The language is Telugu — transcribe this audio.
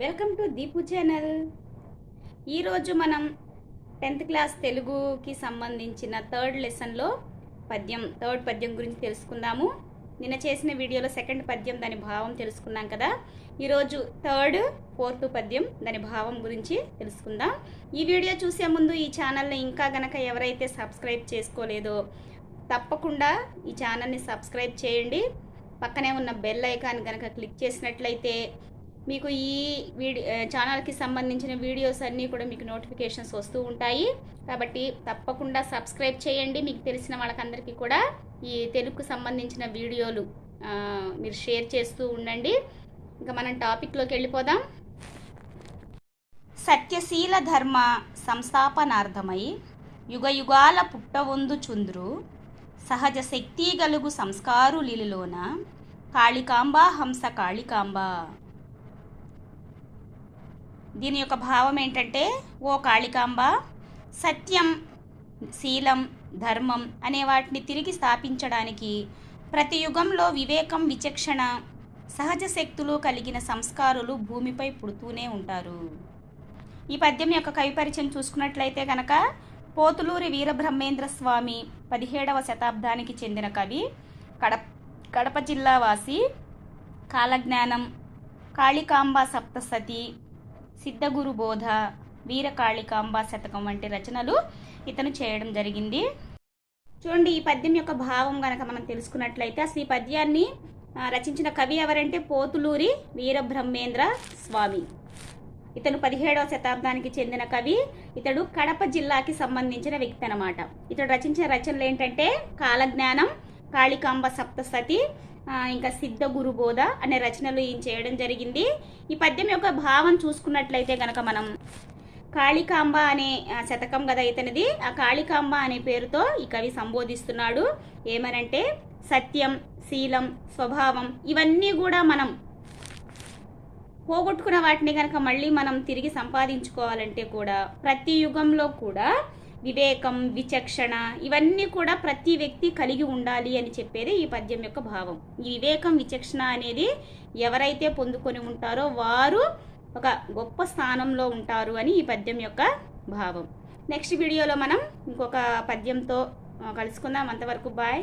వెల్కమ్ టు దీపు ఛానల్ ఈరోజు మనం టెన్త్ క్లాస్ తెలుగుకి సంబంధించిన థర్డ్ లెసన్లో పద్యం థర్డ్ పద్యం గురించి తెలుసుకుందాము. నిన్న చేసిన వీడియోలో సెకండ్ పద్యం దాని భావం తెలుసుకున్నాం కదా. ఈరోజు థర్డ్ ఫోర్త్ పద్యం దాని భావం గురించి తెలుసుకుందాం. ఈ వీడియో చూసే ముందు ఈ ఛానల్ని ఇంకా గనక ఎవరైతే సబ్స్క్రైబ్ చేసుకోలేదో తప్పకుండా ఈ ఛానల్ని సబ్స్క్రైబ్ చేయండి. పక్కనే ఉన్న బెల్ ఐకాన్ కనుక క్లిక్ చేసినట్లయితే మీకు ఈ వీడియో ఛానల్కి సంబంధించిన వీడియోస్ అన్నీ కూడా మీకు నోటిఫికేషన్స్ వస్తూ ఉంటాయి. కాబట్టి తప్పకుండా సబ్స్క్రైబ్ చేయండి. మీకు తెలిసిన వాళ్ళకందరికీ కూడా ఈ తెలుగుకు సంబంధించిన వీడియోలు మీరు షేర్ చేస్తూ ఉండండి. ఇంకా మనం టాపిక్లోకి వెళ్ళిపోదాం. సత్యశీల ధర్మ సంస్థాపనార్థమై యుగయుగాల పుట్టవొందు చుంద్రు సహజ శక్తి గలుగు సంస్కారు లీలలోన కాళికాంబ హంస కాళికాంబ. దీని యొక్క భావం ఏంటంటే ఓ కాళికాంబ సత్యం శీలం ధర్మం అనే వాటిని తిరిగి స్థాపించడానికి ప్రతి యుగంలో వివేకం విచక్షణ సహజ శక్తులు కలిగిన సంస్కారులు భూమిపై పుడుతూనే ఉంటారు. ఈ పద్యం యొక్క కవి పరిచయం చూసుకున్నట్లయితే కనుక పోతులూరి వీరబ్రహ్మేంద్ర స్వామి పదిహేడవ శతాబ్దానికి చెందిన కవి కడప కడప జిల్లా వాసి కాలజ్ఞానం కాళికాంబ సప్తసతి సిద్ధగురు బోధ వీరకాళికాంబా శతకం వంటి రచనలు ఇతను చేయడం జరిగింది. చూడండి ఈ పద్యం యొక్క భావం గనక మనం తెలుసుకున్నట్లయితే అసలు ఈ పద్యాన్ని రచించిన కవి ఎవరంటే పోతులూరి వీరబ్రహ్మేంద్ర స్వామి. ఇతను పదిహేడవ శతాబ్దానికి చెందిన కవి. ఇతడు కడప జిల్లాకి సంబంధించిన వ్యక్తి అనమాట ఇతడు రచించిన రచనలు ఏంటంటే కాలజ్ఞానం కాళికాంబ సప్తసతి ఇంకా సిద్ధ గురుబోధ అనే రచనలు ఈయన చేయడం జరిగింది. ఈ పద్యం యొక్క భావం చూసుకున్నట్లయితే గనక మనం కాళికాంబ అనే శతకం కదా ఇతనిది ఆ కాళికాంబ అనే పేరుతో ఈ కవి సంబోధిస్తున్నాడు. ఏమనంటే సత్యం శీలం స్వభావం ఇవన్నీ కూడా మనం పోగొట్టుకున్న వాటిని కనుక మళ్ళీ మనం తిరిగి సంపాదించుకోవాలంటే కూడా ప్రతి యుగంలో కూడా వివేకం విచక్షణ ఇవన్నీ కూడా ప్రతి వ్యక్తి కలిగి ఉండాలి అని చెప్పేది ఈ పద్యం యొక్క భావం. ఈ వివేకం విచక్షణ అనేది ఎవరైతే పొందుకొని ఉంటారో వారు ఒక గొప్ప స్థానంలో ఉంటారు అని ఈ పద్యం యొక్క భావం. నెక్స్ట్ వీడియోలో మనం ఇంకొక పద్యంతో కలుసుకుందాం. అంతవరకు బాయ్.